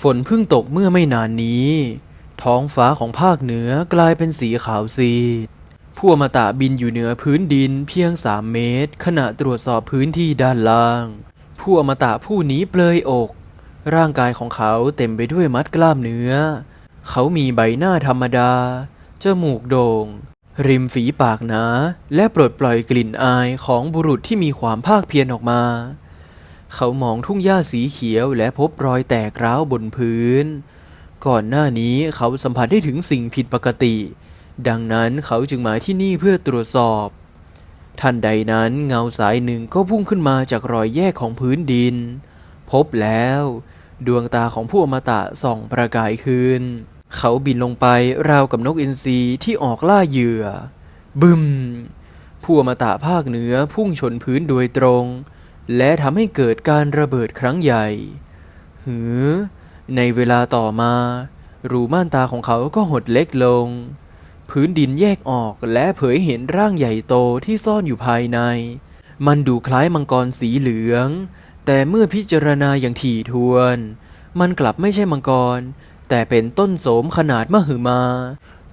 ฝนเพิ่งตกเมื่อไม่นานนี้ ท้องฟ้าของภาคเหนือกลายเป็นสีขาวซีดผู้อมตะบินอยู่เหนือพื้นดินเพียงสามเมตร ขณะตรวจสอบพื้นที่ด้านล่างผู้อมตะผู้นี้เปลยอก ร่างกายของเขาเต็มไปด้วยมัดกล้ามเนื้อ เขามีใบหน้าธรรมดา จมูกโด่ง ริมฝีปากหนา และปลดปล่อยกลิ่นอายของบุรุษที่มีความภาคเพียรออกมา เขามองทุ่งหญ้าสีเขียวและพบรอยแตกร้าวบนพื้น ก่อนหน้านี้เขาสัมผัสได้ถึงสิ่งผิดปกติ ดังนั้นเขาจึงมาที่นี่เพื่อตรวจสอบ ทันใดนั้นเงาสายหนึ่งก็พุ่งขึ้นมาจากรอยแยกของพื้นดิน พบแล้ว ดวงตาของผู้อมตะส่องประกายขึ้นเขาบินลงไปราวกับนกอินทรีที่ออกล่าเหยื่อ บึมผู้อมตะภาคเหนือพุ่งชนพื้นโดยตรง และทำให้เกิดการระเบิดครั้งใหญ่ หือ ในเวลาต่อมา รูม่านตาของเขาก็หดเล็กลง พื้นดินแยกออกและเผยเห็นร่างใหญ่โตที่ซ่อนอยู่ภายใน มันดูคล้ายมังกรสีเหลือง แต่เมื่อพิจารณาอย่างถี่ถ้วน มันกลับไม่ใช่มังกร แต่เป็นต้นโสมขนาดมหึมา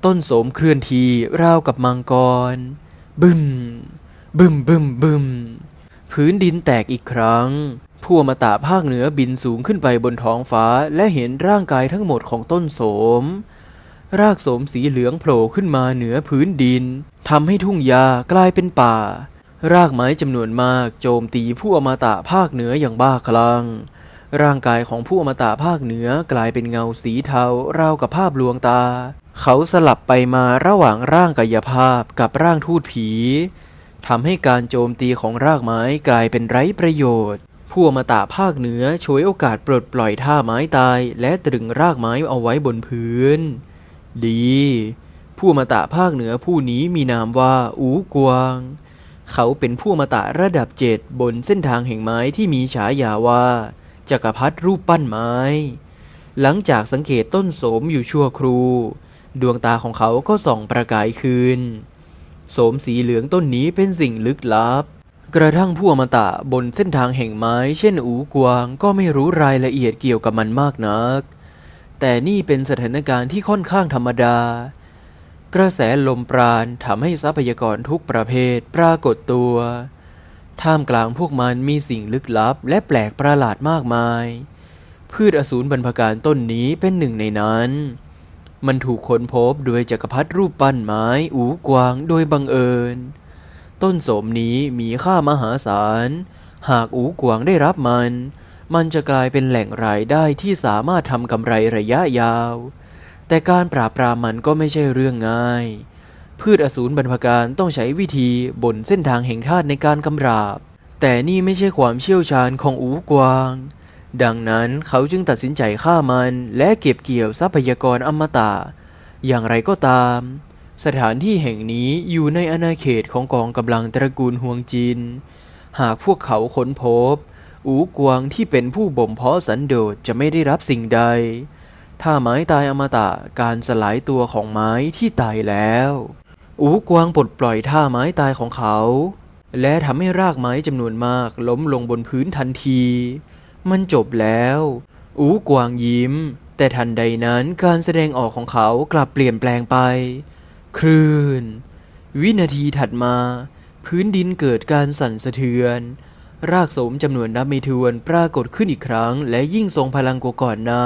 ต้นโสมเคลื่อนทีราวกับมังกร บึมบึมบึมบึม พื้นดินแตกอีกครั้งผู้อมตะภาคเหนือบินสูงขึ้นไปบนท้องฟ้าและเห็นร่างกายทั้งหมดของต้นโสม รากโสมสีเหลืองโผล่ขึ้นมาเหนือพื้นดินทำให้ทุ่งหญ้ากลายเป็นป่า รากไม้จำนวนมากโจมตีผู้อมตะภาคเหนืออย่างบ้าคลั่งร่างกายของผู้อมตะภาคเหนือกลายเป็นเงาสีเทาราวกับภาพลวงตา เขาสลับไปมาระหว่างร่างกายภาพกับร่างทูตผี ทำให้การโจมตีของรากไม้กลายเป็นไร้ประโยชน์ ผู้อมตะภาคเหนือฉวยโอกาสปลดปล่อยท่าไม้ตาย และตรึงรากไม้เอาไว้บนพื้น ดี ผู้อมตะภาคเหนือผู้นี้มีนามว่าอูกวาง เขาเป็นผู้อมตะระดับเจ็ดบนเส้นทางแห่งไม้ที่มีฉายาว่าจักรพรรดิรูปปั้นไม้ หลังจากสังเกตต้นโสมอยู่ชั่วครูดวงตาของเขาก็ส่องประกายคืน โสมสีเหลืองต้นนี้เป็นสิ่งลึกลับ กระทั่งผู้อมตะบนเส้นทางแห่งไม้ เช่นอูกวางก็ไม่รู้รายละเอียดเกี่ยวกับมันมากนัก แต่นี่เป็นสถานการณ์ที่ค่อนข้างธรรมดา กระแสลมปราณทำให้ทรัพยากรทุกประเภทปรากฏตัว ท่ามกลางพวกมันมีสิ่งลึกลับ และแปลกประหลาดมากมาย พืชอสูรบรรพการต้นนี้เป็นหนึ่งในนั้น มันถูกค้นพบโดยจักรพรรดิรูปปั้นไม้อูกวางโดยบังเอิญ ต้นโสมนี้มีค่ามหาศาล หากอูกวางได้รับมัน มันจะกลายเป็นแหล่งรายได้ที่สามารถทำกำไรระยะยาว แต่การปราบปรามมันก็ไม่ใช่เรื่องง่าย พืชอสูรบรรพการต้องใช้วิธีบนเส้นทางแห่งธาตุในการกำราบ แต่นี่ไม่ใช่ความเชี่ยวชาญของอูกวาง ดังนั้นเขาจึงตัดสินใจฆ่ามันและเก็บเกี่ยวทรัพยากรอมตะ อย่างไรก็ตาม สถานที่แห่งนี้อยู่ในอาณาเขตของกองกำลังตระกูลฮวงจิน หากพวกเขาค้นพบ อูกวางที่เป็นผู้บ่มเพาะสันโดษจะไม่ได้รับสิ่งใด ถ้าไม้ตายอมตะการสลายตัวของไม้ที่ตายแล้ว อูกวางปลดปล่อยท่าไม้ตายของเขา และทำให้รากไม้จำนวนมากล้มลงบนพื้นทันที มันจบแล้ว อูกวางยิ้ม แต่ทันใดนั้นการแสดงออกของเขากลับเปลี่ยนแปลงไป คลื่น วินาทีถัดมา พื้นดินเกิดการสั่นสะเทือน รากโสมจำนวนนับไม่ถ้วนปรากฏขึ้นอีกครั้ง และยิ่งทรงพลังกว่าก่อนหน้า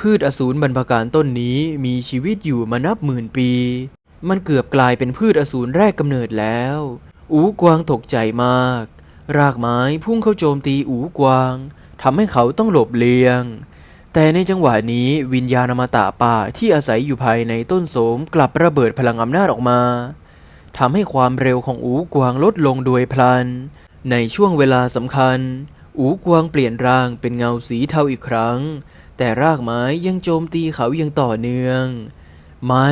พืชอสูรบรรพการต้นนี้มีชีวิตอยู่มานับหมื่นปี มันเกือบกลายเป็นพืชอสูรแรกกำเนิดแล้ว อูกวางตกใจมาก รากไม้พุ่งเข้าโจมตีอูกวาง ทำให้เขาต้องหลบเลี่ยง แต่ในจังหวะนี้วิญญาณอมตะป่าที่อาศัยอยู่ภายในต้นโสมกลับระเบิดพลังอำนาจออกมาทำให้ความเร็วของอูกวางลดลงโดยพลัน ในช่วงเวลาสำคัญ อูกวางเปลี่ยนร่างเป็นเงาสีเทาอีกครั้ง แต่รากไม้ยังโจมตีเขาอย่างต่อเนื่อง ไม่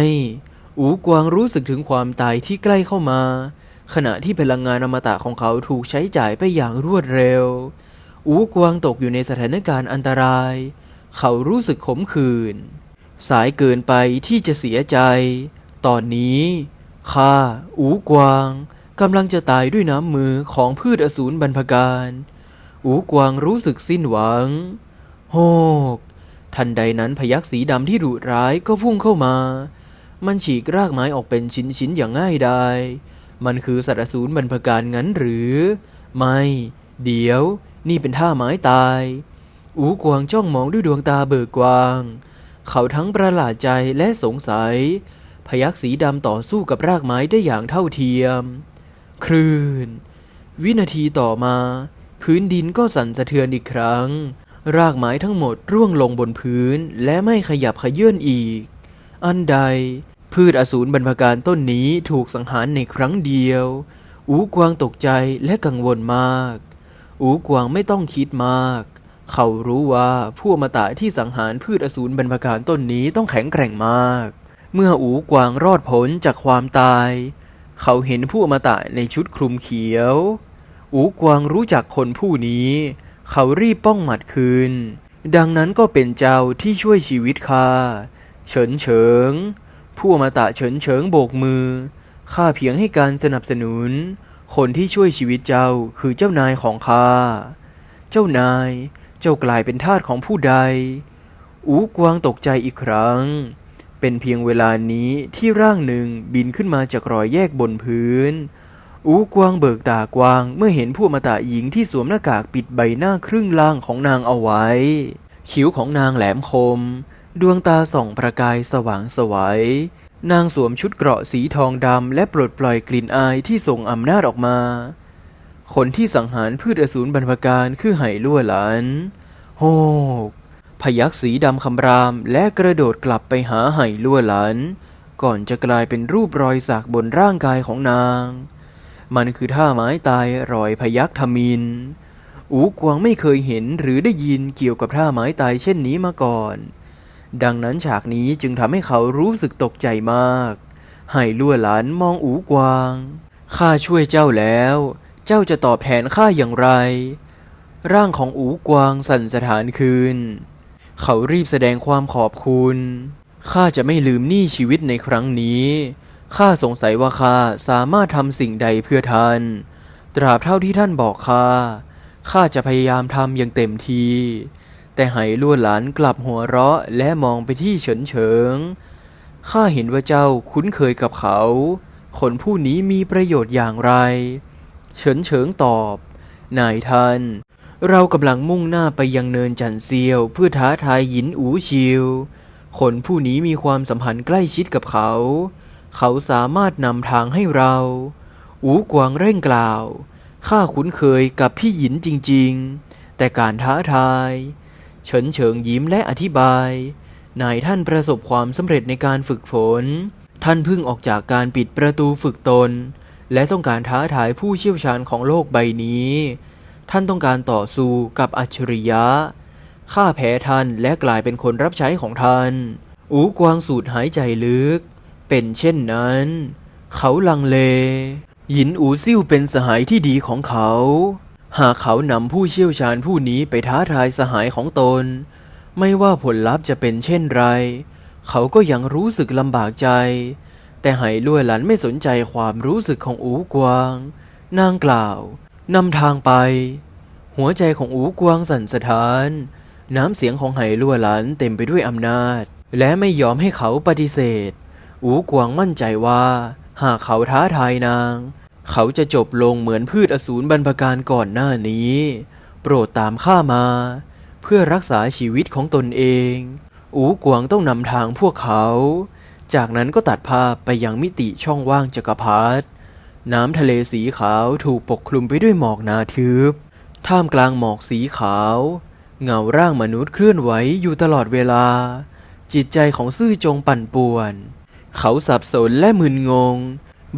อูกวางรู้สึกถึงความตายที่ใกล้เข้ามา ขณะที่พลังงานอมตะของเขาถูกใช้จ่ายไปอย่างรวดเร็ว อูกวางตกอยู่ในสถานการณ์อันตราย เขารู้สึกขมขื่นสายเกินไปที่จะเสียใจ ตอนนี้ข้าอูกวางกำลังจะตายด้วยน้ำมือของพืชอสูรบรรพการอูกวางรู้สึกสิ้นหวัง โฮก ทันใดนั้นพยักษ์สีดำที่ดุร้ายก็พุ่งเข้ามา มันฉีกรากไม้ออกเป็นชิ้นๆอย่างง่ายดาย มันคือสัตว์อสูรบรรพการงั้นหรือ ไม่ เดี๋ยว นี่เป็นท่าไม้ตาย อูกวางจ้องมองด้วยดวงตาเบิกกว้าง เขาทั้งประหลาดใจและสงสัย พยักษ์สีดำต่อสู้กับรากไม้ได้อย่างเท่าเทียม คลื่น วินาทีต่อมา พื้นดินก็สั่นสะเทือนอีกครั้ง รากไม้ทั้งหมดร่วงลงบนพื้นและไม่ขยับขยื่นอีก อันใด พืชอสูรบรรพการต้นนี้ถูกสังหารในครั้งเดียว อูกวางตกใจและกังวลมาก อูกวางไม่ต้องคิดมาก เขารู้ว่าผู้อมตะที่สังหารพืชอสูรบรรพการต้นนี้ต้องแข็งแกร่งมาก เมื่ออูกวางรอดพ้นจากความตาย เขาเห็นผู้อมตะในชุดคลุมเขียว อูกวางรู้จักคนผู้นี้ เขารีบป้องหมัดคืน ดังนั้นก็เป็นเจ้าที่ช่วยชีวิตข้าเฉินเฉิง ผู้อมตะเฉินเฉิงโบกมือข้าเพียงให้การสนับสนุน คนที่ช่วยชีวิตเจ้าคือเจ้านายของข้า เจ้านาย เจ้ากลายเป็นทาสของผู้ใด อูกวางตกใจอีกครั้ง เป็นเพียงเวลานี้ที่ร่างหนึ่งบินขึ้นมาจากรอยแยกบนพื้น อูกวางเบิกตากวางเมื่อเห็นผู้อมตะหญิงที่สวมหน้ากากปิดใบหน้าครึ่งล่างของนางเอาไว้ คิ้วของนางแหลมคม ดวงตาส่องประกายสว่างไสวัย นางสวมชุดเกราะสีทองดำและปลดปล่อยกลิ่นอายที่ส่งอำนาจออกมา คนที่สังหารพืชอสูรบรรพการคือไหลั่วหลานโฮกพยักสีดำคำรามและกระโดดกลับไปหาไหลั่วหลาน ก่อนจะกลายเป็นรูปรอยสักบนร่างกายของนาง มันคือท่าไม้ตายรอยพยักทมิน อูกวางไม่เคยเห็นหรือได้ยินเกี่ยวกับท่าไม้ตายเช่นนี้มาก่อน ดังนั้นฉากนี้จึงทำให้เขารู้สึกตกใจมากไห้ลั่วหลานมองอูกวาง ข้าช่วยเจ้าแล้ว เจ้าจะตอบแทนข้าอย่างไร ร่างของอูกวางสั่นสถานคืน เขารีบแสดงความขอบคุณ ข้าจะไม่ลืมหนี้ชีวิตในครั้งนี้ ข้าสงสัยว่าข้าสามารถทำสิ่งใดเพื่อท่าน ตราบเท่าที่ท่านบอกข้า ข้าจะพยายามทำอย่างเต็มที่ แต่ไหลวนหลานกลับหัวเราะและมองไปที่เฉินเฉิง ข้าเห็นว่าเจ้าคุ้นเคยกับเขา คนผู้นี้มีประโยชน์อย่างไร เฉินเฉิงตอบ นายท่าน เรากำลังมุ่งหน้าไปยังเนินจันเซียว เพื่อท้าทายหยินอูชิว คนผู้นี้มีความสัมพันธ์ใกล้ชิดกับเขา เขาสามารถนำทางให้เรา อูกวางเร่งกล่าว ข้าคุ้นเคยกับพี่หยินจริง ๆ แต่การท้าทาย เฉินเฉิงยิ้มและอธิบาย นายท่านประสบความสำเร็จในการฝึกฝน ท่านเพิ่งออกจากการปิดประตูฝึกตน และต้องการท้าทายผู้เชี่ยวชาญของโลกใบนี้ ท่านต้องการต่อสู้กับอัจฉริยะข้าแพ้ท่านและกลายเป็นคนรับใช้ของท่าน อูกวางสูดหายใจลึก เป็นเช่นนั้น เขาลังเล หยินอูซิ่วเป็นสหายที่ดีของเขา หากเขานำผู้เชี่ยวชาญผู้นี้ไปท้าทายสหายของตน ไม่ว่าผลลัพธ์จะเป็นเช่นไร เขาก็ยังรู้สึกลำบากใจ แต่ไหลั่วหลันไม่สนใจความรู้สึกของอูกวาง นางกล่าวนำทางไป หัวใจของอูกวางสั่นสะท้าน น้ำเสียงของไหลั่วหลันเต็มไปด้วยอำนาจ และไม่ยอมให้เขาปฏิเสธ อูกวางมั่นใจว่า หากเขาท้าทายนาง เขาจะจบลงเหมือนพืชอสูรบรรพการก่อนหน้านี้ โปรดตามข้ามา เพื่อรักษาชีวิตของตนเอง อูกวางต้องนำทางพวกเขา จากนั้นก็ตัดภาพไปยังมิติช่องว่างจักรพรรดิน้ำทะเลสีขาวถูกปกคลุมไปด้วยหมอกหนาทึบ ท่ามกลางหมอกสีขาว เงาร่างมนุษย์เคลื่อนไหวอยู่ตลอดเวลา จิตใจของซื่อจงปั่นป่วน เขาสับสนและมึนงง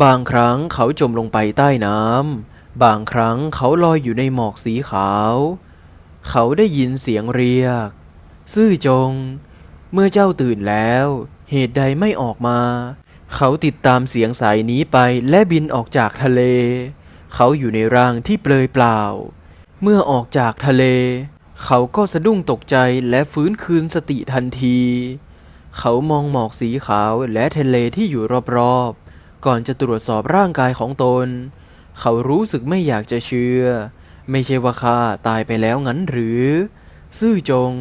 บางครั้งเขาจมลงไปใต้น้ำ บางครั้งเขาลอยอยู่ในหมอกสีขาว เขาได้ยินเสียงเรียก ซื่อจง เมื่อเจ้าตื่นแล้ว เหตุใดไม่ออกมา เขาติดตามเสียงสายนี้ไปและบินออกจากทะเล เขาอยู่ในร่างที่เปลยเปล่า เมื่อออกจากทะเล เขาก็สะดุ้งตกใจและฟื้นคืนสติทันที เขามองหมอกสีขาวและทะเลที่อยู่รอบๆ ก่อนจะตรวจสอบร่างกายของตน เขารู้สึกไม่อยากจะเชื่อ ไม่ใช่ว่าข้าตายไปแล้วงั้นหรือ ซื่อจง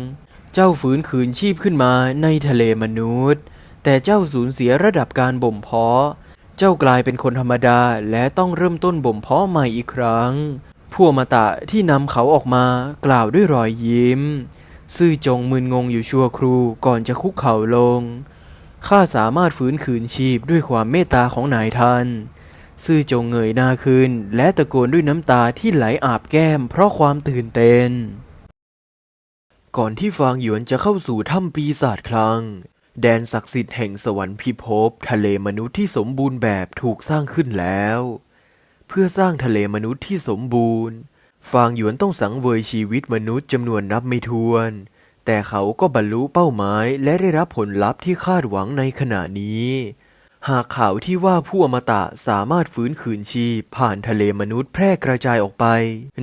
เจ้าฟื้นคืนชีพขึ้นมาในทะเลมนุษย์ แต่เจ้าสูญเสียระดับการบ่มเพาะ เจ้ากลายเป็นคนธรรมดาและต้องเริ่มต้นบ่มเพาะใหม่อีกครั้ง พวกมาตะที่นำเขาออกมากล่าวด้วยรอยยิ้ม ซื่อจงมึนงงอยู่ชั่วครู่ก่อนจะคุกเข่าลง ข้าสามารถฟื้นคืนชีพด้วยความเมตตาของนายท่าน ซื่อจงเงยหน้าขึ้นและตะโกนด้วยน้ำตาที่ไหลอาบแก้มเพราะความตื่นเต้น ก่อนที่ฟางหยวนจะเข้าสู่ถ้ำปีศาจคลัง แดนศักดิ์สิทธิ์แห่งสวรรค์พิภพทะเลมนุษย์ที่สมบูรณ์แบบถูกสร้างขึ้นแล้ว เพื่อสร้างทะเลมนุษย์ที่สมบูรณ์ ฟางหยวนต้องสังเวยชีวิตมนุษย์จำนวนนับไม่ถ้วน แต่เขาก็บรรลุเป้าหมายและได้รับผลลัพธ์ที่คาดหวังในขณะนี้ หากข่าวที่ว่าผู้อมตะสามารถฟื้นคืนชีพผ่านทะเลมนุษย์แพร่กระจายออกไป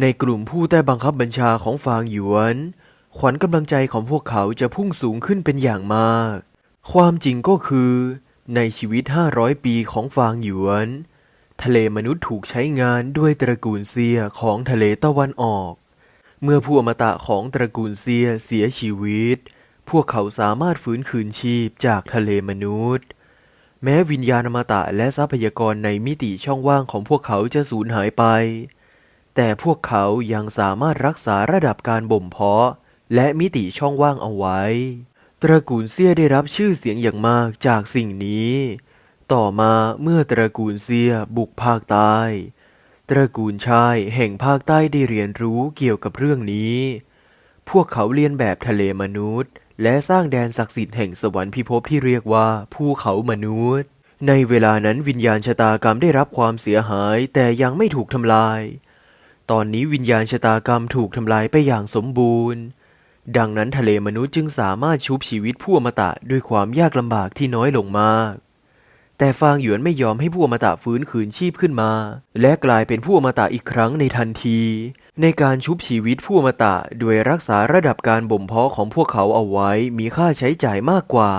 ในกลุ่มผู้ใต้บังคับบัญชาของฟางหยวน ขวัญกำลังใจของพวกเขาจะพุ่งสูงขึ้นเป็นอย่างมาก ความจริงก็คือ ในชีวิต 500 ปีของฟางหยวนทะเลมนุษย์ถูกใช้งานด้วยตระกูลเซียของทะเลตะวันออก เมื่อผู้อมตะของตระกูลเซียเสียชีวิต พวกเขาสามารถฟื้นคืนชีพจากทะเลมนุษย์ แม้วิญญาณอมตะและทรัพยากรในมิติช่องว่างของพวกเขาจะสูญหายไป แต่พวกเขายังสามารถรักษาระดับการบ่มเพาะ และมิติช่องว่างเอาไว้ ตระกูลเซียได้รับชื่อเสียงอย่างมากจากสิ่งนี้ ต่อมาเมื่อตระกูลเซียบุกภาคใต้ ตระกูลชายแห่งภาคใต้ได้เรียนรู้เกี่ยวกับเรื่องนี้ พวกเขาเรียนแบบทะเลมนุษย์ และสร้างแดนศักดิ์สิทธิ์แห่งสวรรค์พิภพที่เรียกว่าภูเขามนุษย์ ในเวลานั้นวิญญาณชะตากรรมได้รับความเสียหายแต่ยังไม่ถูกทำลาย ตอนนี้วิญญาณชะตากรรมถูกทำลายไปอย่างสมบูรณ์ ดังนั้นทะเลมนุษย์จึงสามารถชุบชีวิตผู้อมตะด้วยความยากลำบากที่น้อยลงมาก แต่ฟางหยวนไม่ยอมให้ผู้อมตะฟื้นคืนชีพขึ้นมา และกลายเป็นผู้อมตะอีกครั้งในทันที ในการชุบชีวิตผู้อมตะโดยรักษาระดับการบ่มเพาะของพวกเขาเอาไว้มีค่าใช้จ่ายมากกว่า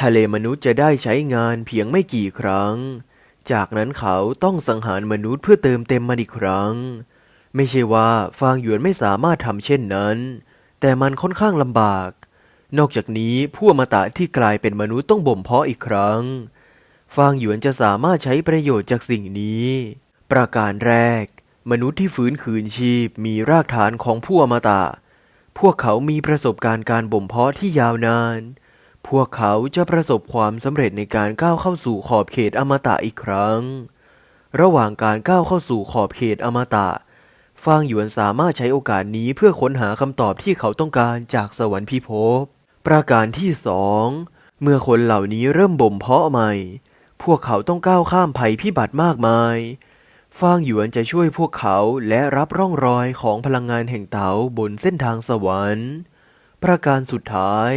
ทะเลมนุษย์จะได้ใช้งานเพียงไม่กี่ครั้ง จากนั้นเขาต้องสังหารมนุษย์เพื่อเติมเต็มมันอีกครั้ง ไม่ใช่ว่าฟางหยวนไม่สามารถทำเช่นนั้น แต่มันค่อนข้างลำบาก นอกจากนี้ผู้อมตะที่กลายเป็นมนุษย์ต้องบ่มเพาะอีกครั้ง ฟางหยวนจะสามารถใช้ประโยชน์จากสิ่งนี้ ประการแรก มนุษย์ที่ฟื้นคืนชีพมีรากฐานของผู้อมตะ พวกเขามีประสบการณ์การบ่มเพาะที่ยาวนาน พวกเขาจะประสบความสำเร็จในการก้าวเข้าสู่ขอบเขตอมตะอีกครั้ง ระหว่างการก้าวเข้าสู่ขอบเขตอมตะ ฟางหยวนสามารถใช้โอกาสนี้เพื่อค้นหาคำตอบที่เขาต้องการจากสวรรค์พิภพ ประการที่สอง เมื่อคนเหล่านี้เริ่มบ่มเพาะใหม่ พวกเขาต้องก้าวข้ามภัยพิบัติมากมาย ฟางหยวนจะช่วยพวกเขาและรับร่องรอยของพลังงานแห่งเต๋าบนเส้นทางสวรรค์ ประการสุดท้าย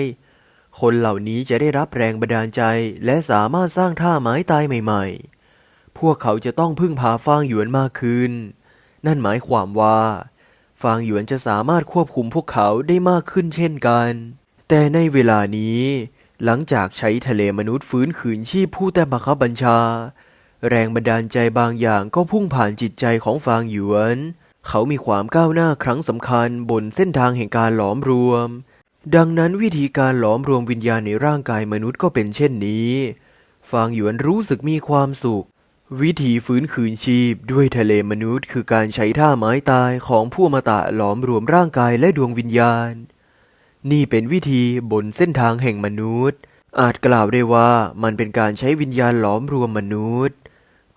คนเหล่านี้จะได้รับแรงบันดาลใจและสามารถสร้างท่าไม้ตายใหม่ ๆ พวกเขาจะต้องพึ่งพาฟางหยวนมากขึ้น นั่นหมายความว่าฟางหยวนจะสามารถควบคุมพวกเขาได้มากขึ้นเช่นกัน แต่ในเวลานี้ หลังจากใช้ทะเลมนุษย์ฟื้นคืนชีพผู้แต่บังคับบัญชา แรงบันดาลใจบางอย่างก็พุ่งผ่านจิตใจของฟางหยวน เขามีความก้าวหน้าครั้งสำคัญบนเส้นทางแห่งการหลอมรวม ดังนั้นวิธีการหลอมรวมวิญญาณในร่างกายมนุษย์ก็เป็นเช่นนี้ ฟางหยวนรู้สึกมีความสุข วิธีฟื้นคืนชีพด้วยทะเลมนุษย์ คือการใช้ท่าไม้ตายของผู้อมตะหลอมรวมร่างกายและดวงวิญญาณ นี่เป็นวิธีบนเส้นทางแห่งมนุษย์ อาจกล่าวได้ว่ามันเป็นการใช้วิญญาณหลอมรวมมนุษย์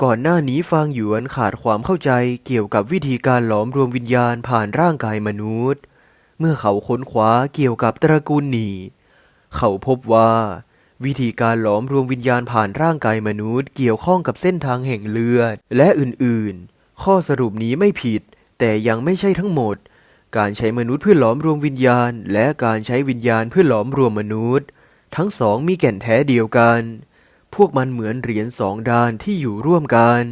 ก่อนหน้านี้ฟางหยวนขาดความเข้าใจเกี่ยวกับวิธีการหลอมรวมวิญญาณผ่านร่างกายมนุษย์ เมื่อเขาค้นคว้าเกี่ยวกับตระกูลหนีเขาพบว่า วิธีการหลอมรวมวิญญาณผ่านร่างกายมนุษย์ เกี่ยวข้องกับเส้นทางแห่งเลือด และอื่นๆ ข้อสรุปนี้ไม่ผิด แต่ยังไม่ใช่ทั้งหมด การใช้มนุษย์เพื่อหลอมรวมวิญญาณ และการใช้วิญญาณเพื่อหลอมรวมมนุษย์ ทั้งสองมีแก่นแท้เดียวกัน พวกมันเหมือนเหรียญสองด้านที่อยู่ร่วมกัน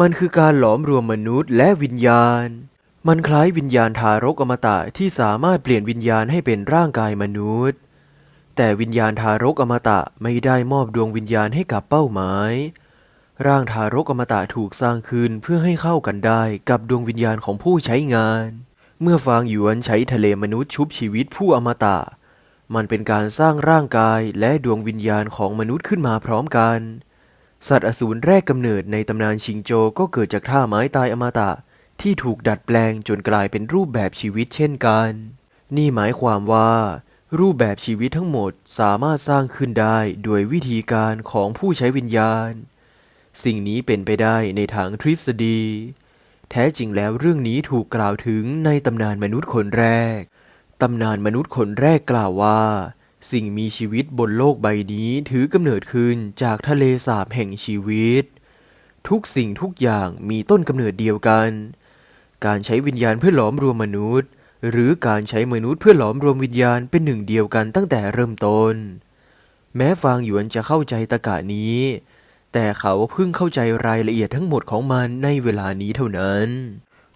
มันคือการหลอมรวมมนุษย์และวิญญาณ มันคล้ายวิญญาณทารกอมตะที่สามารถเปลี่ยนวิญญาณให้เป็นร่างกายมนุษย์ แต่วิญญาณทารกอมตะไม่ได้มอบดวงวิญญาณให้กับเป้าหมาย ร่างทารกอมตะถูกสร้างขึ้นเพื่อให้เข้ากันได้กับดวงวิญญาณของผู้ใช้งาน เมื่อฟางหยวนใช้ทะเลมนุษย์ชุบชีวิตผู้อมตะ มันเป็นการสร้างร่างกายและดวงวิญญาณของมนุษย์ขึ้นมาพร้อมกัน สัตว์อสูรแรกกำเนิดในตำนานชิงโจก็เกิดจากท่าไม้ตายอมตะ ที่ถูกดัดแปลงจนกลายเป็นรูปแบบชีวิตเช่นกัน นี่หมายความว่า รูปแบบชีวิตทั้งหมดสามารถสร้างขึ้นได้โดยวิธีการของผู้ใช้วิญญาณ สิ่งนี้เป็นไปได้ในทางทฤษฎี แท้จริงแล้วเรื่องนี้ถูกกล่าวถึงในตำนานมนุษย์คนแรก ตำนานมนุษย์คนแรกกล่าวว่า สิ่งมีชีวิตบนโลกใบนี้ถือกำเนิดขึ้นจากทะเลสาบแห่งชีวิต ทุกสิ่งทุกอย่างมีต้นกำเนิดเดียวกัน การใช้วิญญาณเพื่อหลอมรวมมนุษย์ หรือการใช้มนุษย์เพื่อหลอมรวมวิญญาณเป็นหนึ่งเดียวกันตั้งแต่เริ่มต้น แม้ฟางหยวนจะเข้าใจตะกะนี้ แต่เขาเพิ่งเข้าใจรายละเอียดทั้งหมดของมันในเวลานี้เท่านั้น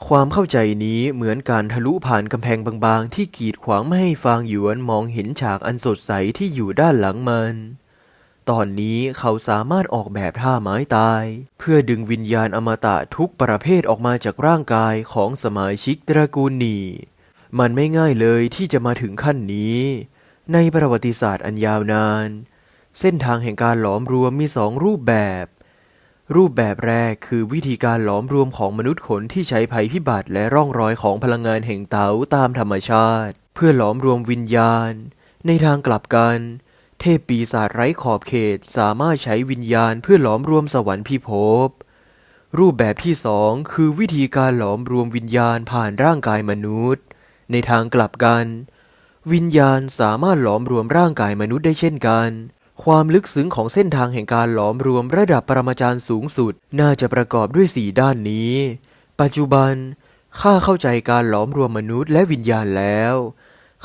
ความเข้าใจนี้เหมือนการทะลุผ่านกำแพงบางๆ ที่กีดขวางไม่ให้ฟางหยวนมองเห็นฉากอันสดใสที่อยู่ด้านหลังมันตอนนี้เขาสามารถออกแบบท่าไม้ตาย เพื่อดึงวิญญาณอมตะทุกประเภทออกมาจากร่างกายของสมาชิกตระกูลนีมันไม่ง่ายเลยที่จะมาถึงขั้นนี้ ในประวัติศาสตร์อันยาวนาน เส้นทางแห่งการหลอมรวมมีสองรูปแบบ รูปแบบแรกคือวิธีการหลอมรวมของมนุษย์ขนที่ใช้ภัยพิบัติและร่องรอยของพลังงานแห่งเต๋าตามธรรมชาติ เพื่อหลอมรวมวิญญาณ ในทางกลับกัน เทพปีศาจไร้ขอบเขตสามารถใช้วิญญาณเพื่อหลอมรวมสวรรค์พิภพรูปแบบที่สองคือวิธีการหลอมรวมวิญญาณผ่านร่างกายมนุษย์ ในทางกลับกัน วิญญาณสามารถหลอมรวมร่างกายมนุษย์ได้เช่นกัน ความลึกซึ้งของเส้นทางแห่งการหลอมรวมระดับปรมาจารย์สูงสุด น่าจะประกอบด้วยสี่ด้านนี้ ปัจจุบัน ข้าเข้าใจการหลอมรวมมนุษย์และวิญญาณแล้ว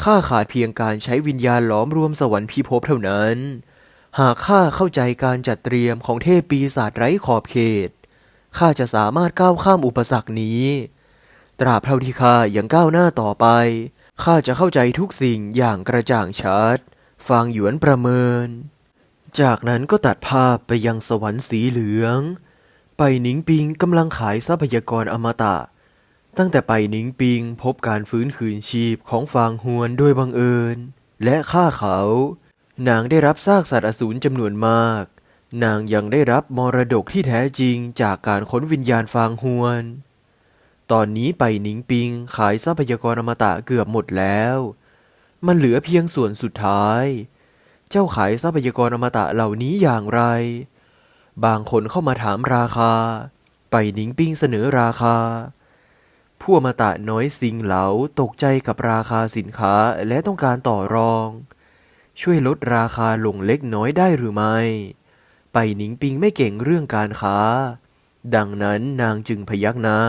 ข้าขาดเพียงการใช้วิญญาณหลอมรวมสวรรค์พิภพเท่านั้น หากข้าเข้าใจการจัดเตรียมของเทพปีศาจไร้ขอบเขต ข้าจะสามารถก้าวข้ามอุปสรรคนี้ ตราบเท่าที่ข้ายังก้าวหน้าต่อไป ข้าจะเข้าใจทุกสิ่งอย่างกระจ่างชัด ฟางหยวนประเมิน จากนั้นก็ตัดภาพไปยังสวรรค์สีเหลือง ไปหนิงปิงกำลังขายทรัพยากรอมตะ ตั้งแต่ไปหนิงปิงพบการฟื้นคืนชีพของฟางฮวนโดยบังเอิญ และฆ่าเขา นางได้รับซากสัตว์อสูรจำนวนมาก นางยังได้รับมรดกที่แท้จริงจากการค้นวิญญาณฟางฮวน ตอนนี้ไปหนิงปิงขายทรัพยากรอมตะเกือบหมดแล้ว มันเหลือเพียงส่วนสุดท้าย เจ้าขายทรัพยากรอมตะเหล่านี้อย่างไร บางคนเข้ามาถามราคา ไปหนิงปิงเสนอราคา ผู้อมตะน้อยสิงเหลาตกใจกับราคาสินค้าและต้องการต่อรอง ช่วยลดราคาลงเล็กน้อยได้หรือไม่ ไปหนิงปิงไม่เก่งเรื่องการค้า ดังนั้นนางจึงพยักหน้า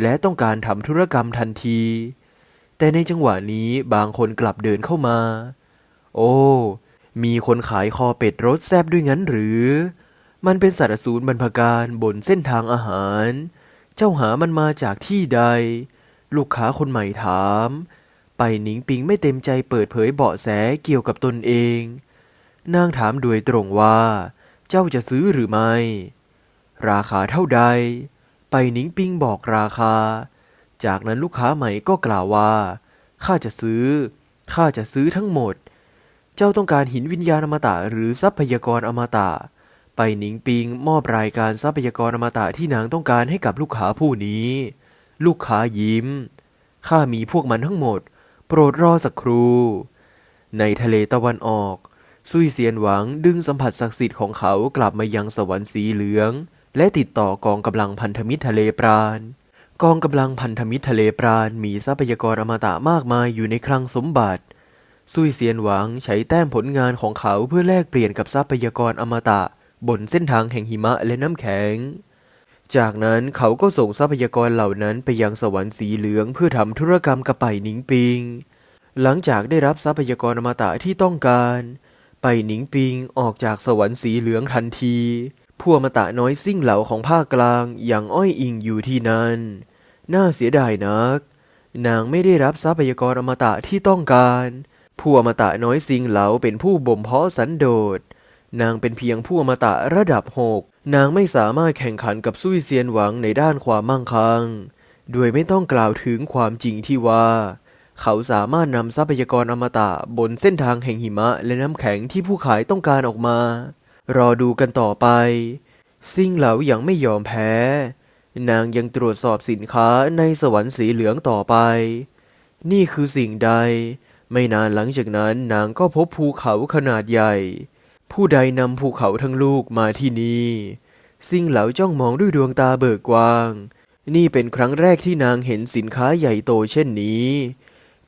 และต้องการทำธุรกรรมทันที แต่ในจังหวะนี้บางคนกลับเดินเข้ามา โอ้ มีคนขายคอเป็ดรสแซบด้วยงั้นหรือ มันเป็นสัตว์สูรบรรพการบนเส้นทางอาหาร เจ้าหามันมาจากที่ใด ลูกค้าคนใหม่ถาม ไปหนิงปิงไม่เต็มใจเปิดเผยเบาะแสเกี่ยวกับตนเอง นางถามโดยตรงว่า เจ้าจะซื้อหรือไม่ ราคาเท่าใด ไปหนิงปิงบอกราคา จากนั้นลูกค้าใหม่ก็กล่าวว่าข้าจะซื้อข้าจะซื้อทั้งหมด เจ้าต้องการหินวิญญาณอมตะหรือทรัพยากรอมตะ ไปหนิงปิงมอบรายการทรัพยากรอมตะที่นางต้องการให้กับลูกค้าผู้นี้ ลูกค้ายิ้ม ข้ามีพวกมันทั้งหมด โปรดรอสักครู่ ในทะเลตะวันออก ซุยเซียนหวังดึงสัมผัสศักดิ์สิทธิ์ของเขากลับมายังสวรรค์สีเหลือง และติดต่อกองกำลังพันธมิตรทะเลปราณกองกำลังพันธมิตรทะเลปราณมีทรัพยากรอมตะมากมายอยู่ในคลังสมบัติ ซุยเซียนหวังใช้แต้มผลงานของเขาเพื่อแลกเปลี่ยนกับทรัพยากรอมตะ บนเส้นทางแห่งหิมะและน้ำแข็ง จากนั้นเขาก็ส่งทรัพยากรเหล่านั้นไปยังสวรรค์สีเหลืองเพื่อทำธุรกรรมกับไปหนิงปิง หลังจากได้รับทรัพยากรอมตะที่ต้องการ ไปหนิงปิงออกจากสวรรค์สีเหลืองทันทีผู้อมตะน้อยซิ่งเหล่าของภาคกลางอย่างอ้อยอิงอยู่ที่นั่น น่าเสียดายนัก นางไม่ได้รับทรัพยากรอมตะที่ต้องการ ผู้อมตะน้อยซิงเหลาเป็นผู้บ่มเพาะสันโดษ นางเป็นเพียงผู้อมตะระดับหก นางไม่สามารถแข่งขันกับซุยเซียนหวังในด้านความมั่งคั่งโดยไม่ต้องกล่าวถึงความจริงที่ว่า เขาสามารถนำทรัพยากรอมตะบนเส้นทางแห่งหิมะและน้ำแข็งที่ผู้ขายต้องการออกมา รอดูกันต่อไป ซิงเหลายังไม่ยอมแพ้ นางยังตรวจสอบสินค้าในสวรรค์สีเหลืองต่อไป นี่คือสิ่งใด ไม่นานหลังจากนั้นนางก็พบภูเขาขนาดใหญ่ ผู้ใดนำภูเขาทั้งลูกมาที่นี่ซิ่งเหลาจ้องมองด้วยดวงตาเบิกกว้าง นี่เป็นครั้งแรกที่นางเห็นสินค้าใหญ่โตเช่นนี้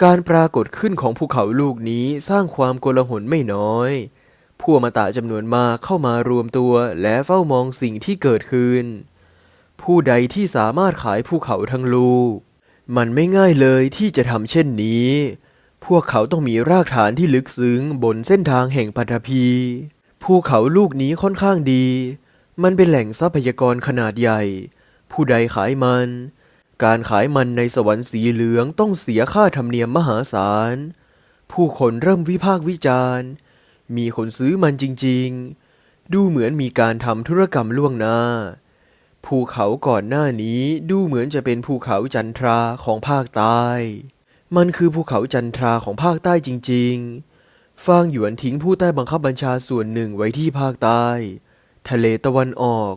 การปรากฏขึ้นของภูเขาลูกนี้สร้างความโกลาหลไม่น้อย ผู้มาตะจำนวนมากเข้ามารวมตัวและเฝ้ามองสิ่งที่เกิดขึ้น ผู้ใดที่สามารถขายภูเขาทั้งลูก มันไม่ง่ายเลยที่จะทำเช่นนี้ พวกเขาต้องมีรากฐานที่ลึกซึ้งบนเส้นทางแห่งปัทภีภูเขาลูกนี้ค่อนข้างดี มันเป็นแหล่งทรัพยากรขนาดใหญ่ ผู้ใดขายมัน การขายมันในสวรรค์สีเหลืองต้องเสียค่าธรรมเนียมมหาศาล ผู้คนเริ่มวิพากษ์วิจารณ์ มีคนซื้อมันจริง ๆ ดูเหมือนมีการทำธุรกรรมล่วงหน้า ภูเขาก่อนหน้านี้ดูเหมือนจะเป็นภูเขาจันทราของภาคใต้ มันคือภูเขาจันทราของภาคใต้จริง ๆ ฟางหยวนทิ้งผู้ใต้บังคับบัญชาส่วนหนึ่งไว้ที่ภาคใต้ ทะเลตะวันออก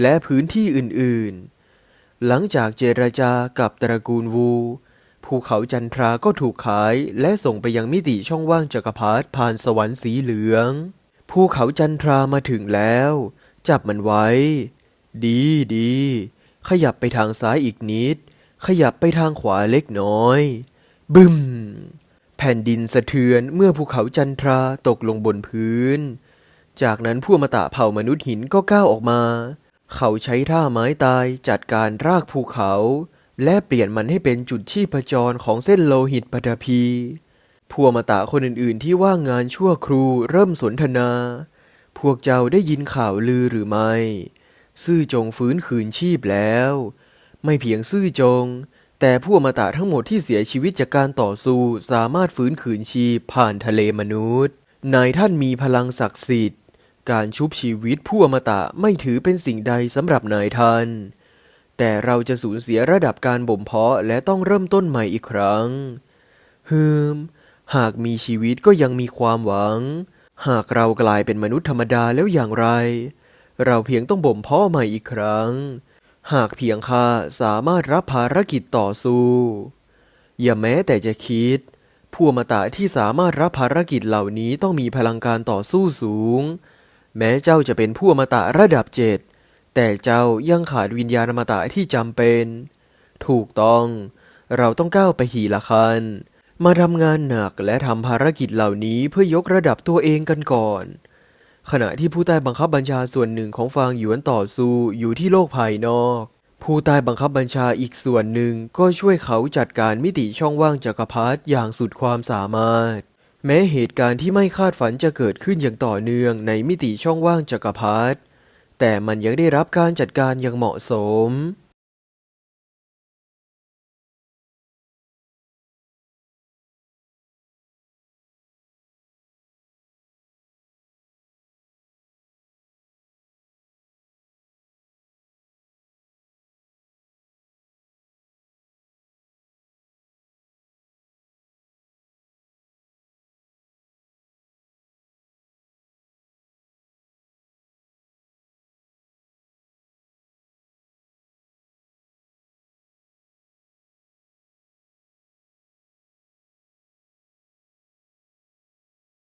และพื้นที่อื่นๆ หลังจากเจรจากับตระกูลวู ภูเขาจันทราก็ถูกขายและส่งไปยังมิติช่องว่างจักรพรรดิผ่านสวรรค์สีเหลือง ภูเขาจันทรามาถึงแล้ว จับมันไว้ ดีดี ขยับไปทางซ้ายอีกนิด ขยับไปทางขวาเล็กน้อย บึมแผ่นดินสะเทือนเมื่อภูเขาจันทราตกลงบนพื้น จากนั้นผู้อมตะเผ่ามนุษย์หินก็ก้าวออกมา เขาใช้ท่าไม้ตายจัดการรากภูเขา และเปลี่ยนมันให้เป็นจุดชีพจรของเส้นโลหิตปฐพีผู้อมตะคนอื่นๆ ที่ว่างงานชั่วครูเริ่มสนทนา พวกเจ้าได้ยินข่าวลือหรือไม่ ซื่อจงฟื้นคืนชีพแล้ว ไม่เพียงซื่อจง แต่ผู้อมตะทั้งหมดที่เสียชีวิตจากการต่อสู้สามารถฟื้นคืนชีพผ่านทะเลมนุษย์นายท่านมีพลังศักดิ์สิทธิ์ การชุบชีวิตผู้อมตะไม่ถือเป็นสิ่งใดสำหรับนายท่าน แต่เราจะสูญเสียระดับการบ่มเพาะและต้องเริ่มต้นใหม่อีกครั้งฮึมหากมีชีวิตก็ยังมีความหวัง หากเรากลายเป็นมนุษย์ธรรมดาแล้วอย่างไร เราเพียงต้องบ่มเพาะใหม่อีกครั้ง หากเพียงข้าสามารถรับภารกิจต่อสู้ อย่าแม้แต่จะคิด ผู้อมตะที่สามารถรับภารกิจเหล่านี้ต้องมีพลังการต่อสู้สูง แม้เจ้าจะเป็นผู้อมตะระดับเจ็ดแต่เจ้ายังขาดวิญญาณอมตะที่จำเป็น ถูกต้อง เราต้องก้าวไปหีละคัน มาทำงานหนักและทำภารกิจเหล่านี้เพื่อยกระดับตัวเองกันก่อน ขณะที่ผู้ใต้บังคับบัญชาส่วนหนึ่งของฟางหยวนต่อสู้อยู่ที่โลกภายนอก ผู้ใต้บังคับบัญชาอีกส่วนหนึ่งก็ช่วยเขาจัดการมิติช่องว่างจักรพรรดิอย่างสุดความสามารถ แม้เหตุการณ์ที่ไม่คาดฝันจะเกิดขึ้นอย่างต่อเนื่องในมิติช่องว่างจักรพรรดิแต่มันยังได้รับการจัดการอย่างเหมาะสม